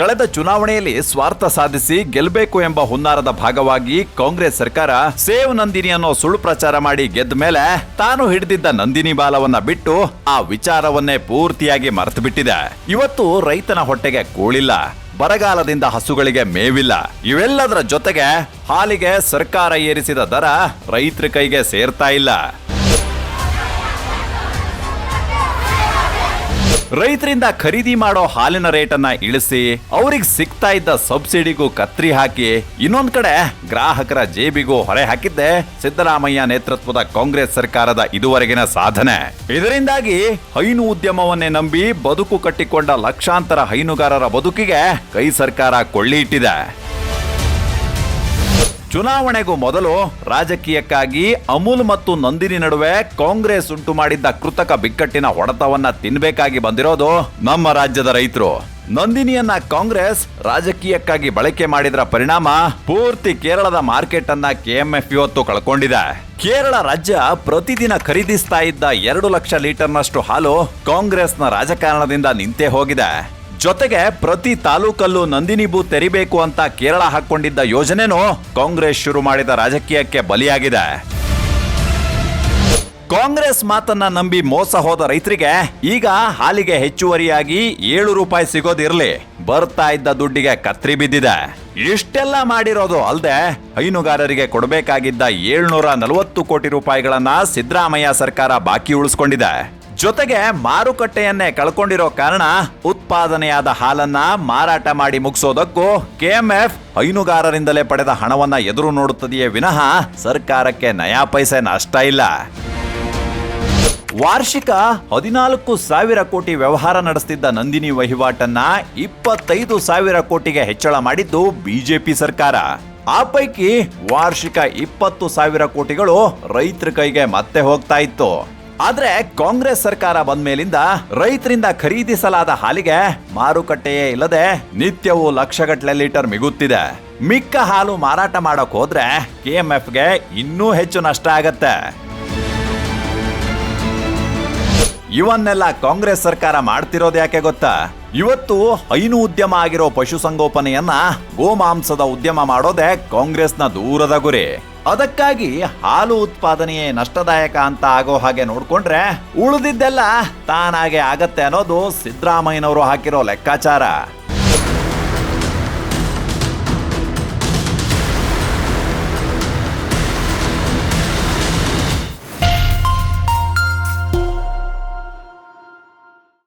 ಕಳೆದ ಚುನಾವಣೆಯಲ್ಲಿ ಸ್ವಾರ್ಥ ಸಾಧಿಸಿ ಗೆಲ್ಲಬೇಕು ಎಂಬ ಹುನ್ನಾರದ ಭಾಗವಾಗಿ ಕಾಂಗ್ರೆಸ್ ಸರ್ಕಾರ ಸೇವ್ ನಂದಿನಿ ಅನ್ನೋ ಸುಳ್ಳು ಪ್ರಚಾರ ಮಾಡಿ ಗೆದ್ದ ಮೇಲೆ ತಾನು ಹಿಡಿದಿದ್ದ ನಂದಿನಿ ಬಾಲವನ್ನ ಬಿಟ್ಟು ಆ ವಿಚಾರವನ್ನೇ ಪೂರ್ತಿಯಾಗಿ ಮರೆತು ಬಿಟ್ಟಿದೆ ಇವತ್ತು ರೈತನ ಹೊಟ್ಟೆಗೆ ಕೂಳಿಲ್ಲ, ಬರಗಾಲದಿಂದ ಹಸುಗಳಿಗೆ ಮೇವಿಲ್ಲ. ಇವೆಲ್ಲದರ ಜೊತೆಗೆ ಹಾಲಿಗೆ ಸರ್ಕಾರ ಏರಿಸಿದ ದರ ರೈತರ ಕೈಗೆ ಸೇರ್ತಾ ಇಲ್ಲ. ರೈತರಿಂದ ಖರೀದಿ ಮಾಡೋ ಹಾಲಿನ ರೇಟನ್ನ ಇಳಿಸಿ ಅವ್ರಿಗೆ ಸಿಗ್ತಾ ಇದ್ದ ಸಬ್ಸಿಡಿಗೂ ಕತ್ರಿ ಹಾಕಿ ಇನ್ನೊಂದ್ ಕಡೆ ಗ್ರಾಹಕರ ಜೇಬಿಗೂ ಹೊರೆ ಹಾಕಿದ್ದೆ ಸಿದ್ದರಾಮಯ್ಯ ನೇತೃತ್ವದ ಕಾಂಗ್ರೆಸ್ ಸರ್ಕಾರದ ಇದುವರೆಗಿನ ಸಾಧನೆ. ಇದರಿಂದಾಗಿ ಹೈನು ಉದ್ಯಮವನ್ನೇ ನಂಬಿ ಬದುಕು ಕಟ್ಟಿಕೊಂಡ ಲಕ್ಷಾಂತರ ಹೈನುಗಾರರ ಬದುಕಿಗೆ ಕೈ ಸರ್ಕಾರ ಕೊಳ್ಳಿ ಇಟ್ಟಿದೆ. ಚುನಾವಣೆಗೂ ಮೊದಲು ರಾಜಕೀಯಕ್ಕಾಗಿ ಅಮೂಲ್ ಮತ್ತು ನಂದಿನಿ ನಡುವೆ ಕಾಂಗ್ರೆಸ್ ಉಂಟು ಮಾಡಿದ್ದ ಕೃತಕ ಬಿಕ್ಕಟ್ಟಿನ ಹೊಡೆತವನ್ನ ತಿನ್ಬೇಕಾಗಿ ಬಂದಿರೋದು ನಮ್ಮ ರಾಜ್ಯದ ರೈತರು. ನಂದಿನಿಯನ್ನ ಕಾಂಗ್ರೆಸ್ ರಾಜಕೀಯಕ್ಕಾಗಿ ಬಳಕೆ ಮಾಡಿದ್ರ ಪರಿಣಾಮ ಪೂರ್ತಿ ಕೇರಳದ ಮಾರ್ಕೆಟ್ ಅನ್ನ ಕೆಎಂಎಫ್ ಇವತ್ತು ಕಳ್ಕೊಂಡಿದೆ. ಕೇರಳ ರಾಜ್ಯ ಪ್ರತಿದಿನ ಖರೀದಿಸ್ತಾ ಇದ್ದ ಎರಡು ಲಕ್ಷ ಲೀಟರ್ನಷ್ಟು ಹಾಲು ಕಾಂಗ್ರೆಸ್ನ ರಾಜಕಾರಣದಿಂದ ನಿಂತೇ ಹೋಗಿದೆ. ಜೊತೆಗೆ ಪ್ರತಿ ತಾಲೂಕಲ್ಲೂ ನಂದಿನಿ ಬೂತ್ ತೆರಿಬೇಕು ಅಂತ ಕೇರಳ ಹಾಕೊಂಡಿದ್ದ ಯೋಜನೆನೂ ಕಾಂಗ್ರೆಸ್ ಶುರು ಮಾಡಿದ ರಾಜಕೀಯಕ್ಕೆ ಬಲಿಯಾಗಿದೆ. ಕಾಂಗ್ರೆಸ್ ಮಾತನ್ನ ನಂಬಿ ಮೋಸ ಹೋದ ರೈತರಿಗೆ ಈಗ ಹಾಲಿಗೆ ಹೆಚ್ಚುವರಿಯಾಗಿ ಏಳು ರೂಪಾಯಿ ಸಿಗೋದಿರ್ಲಿ. ಬರ್ತಾ ಇದ್ದ ದುಡ್ಡಿಗೆ ಕತ್ರಿ ಬಿದ್ದಿದೆ. ಇಷ್ಟೆಲ್ಲ ಮಾಡಿರೋದು ಅಲ್ಲದೆ ಹೈನುಗಾರರಿಗೆ ಕೊಡಬೇಕಾಗಿದ್ದ ಏಳ್ನೂರ ನಲವತ್ತು ಕೋಟಿ ರೂಪಾಯಿಗಳನ್ನ ಸಿದ್ದರಾಮಯ್ಯ ಸರ್ಕಾರ ಬಾಕಿ ಉಳಿಸ್ಕೊಂಡಿದೆ. ಜೊತೆಗೆ ಮಾರುಕಟ್ಟೆಯನ್ನೇ ಕಳ್ಕೊಂಡಿರೋ ಕಾರಣ ಉತ್ಪಾದನೆಯಾದ ಹಾಲನ್ನ ಮಾರಾಟ ಮಾಡಿ ಮುಗಿಸೋದಕ್ಕೂ ಕೆಎಂಎಫ್ ಹೈನುಗಾರರಿಂದಲೇ ಪಡೆದ ಹಣವನ್ನ ಎದುರು ನೋಡುತ್ತದೆಯೇ ವಿನಃ ಸರ್ಕಾರಕ್ಕೆ ನಯಾ ಪೈಸೆ ನಷ್ಟ ಇಲ್ಲ. ವಾರ್ಷಿಕ ಹದಿನಾಲ್ಕು ಸಾವಿರ ಕೋಟಿ ವ್ಯವಹಾರ ನಡೆಸ್ತಿದ್ದ ನಂದಿನಿ ವಹಿವಾಟನ್ನ ಇಪ್ಪತ್ತೈದು ಸಾವಿರ ಕೋಟಿಗೆ ಹೆಚ್ಚಳ ಮಾಡಿದ್ದು ಬಿಜೆಪಿ ಸರ್ಕಾರ. ಆ ಪೈಕಿ ವಾರ್ಷಿಕ ಇಪ್ಪತ್ತು ಸಾವಿರ ಕೋಟಿಗಳು ರೈತರ ಕೈಗೆ ಮತ್ತೆ ಹೋಗ್ತಾ ಇತ್ತು. ಆದ್ರೆ ಕಾಂಗ್ರೆಸ್ ಸರ್ಕಾರ ಬಂದ ಮೇಲಿಂದ ರೈತರಿಂದ ಖರೀದಿಸಲಾದ ಹಾಲಿಗೆ ಮಾರುಕಟ್ಟೆಯೇ ಇಲ್ಲದೆ ನಿತ್ಯವೂ ಲಕ್ಷಗಟ್ಟಲೆ ಲೀಟರ್ ಮಿಗುತ್ತಿದೆ. ಮಿಕ್ಕ ಹಾಲು ಮಾರಾಟ ಮಾಡಕ್ ಹೋದ್ರೆ ಕೆಎಂಎಫ್ಗೆ ಇನ್ನೂ ಹೆಚ್ಚು ನಷ್ಟ ಆಗತ್ತೆ. ಇವನ್ನೆಲ್ಲ ಕಾಂಗ್ರೆಸ್ ಸರ್ಕಾರ ಮಾಡ್ತಿರೋದು ಯಾಕೆ ಗೊತ್ತಾ? ಇವತ್ತು ಹೈನು ಉದ್ಯಮ ಆಗಿರೋ ಪಶುಸಂಗೋಪನೆಯನ್ನ ಗೋಮಾಂಸದ ಉದ್ಯಮ ಮಾಡೋದೇ ಕಾಂಗ್ರೆಸ್ನ ದೂರದ ಗುರಿ. ಅದಕ್ಕಾಗಿ ಹಾಲು ಉತ್ಪಾದನೆಯೇ ನಷ್ಟದಾಯಕ ಅಂತ ಆಗೋ ಹಾಗೆ ನೋಡ್ಕೊಂಡ್ರೆ ಉಳಿದಿದ್ದೆಲ್ಲ ತಾನಾಗೆ ಆಗತ್ತೆ ಅನ್ನೋದು ಸಿದ್ದರಾಮಯ್ಯನವರು ಹಾಕಿರೋ ಲೆಕ್ಕಾಚಾರ.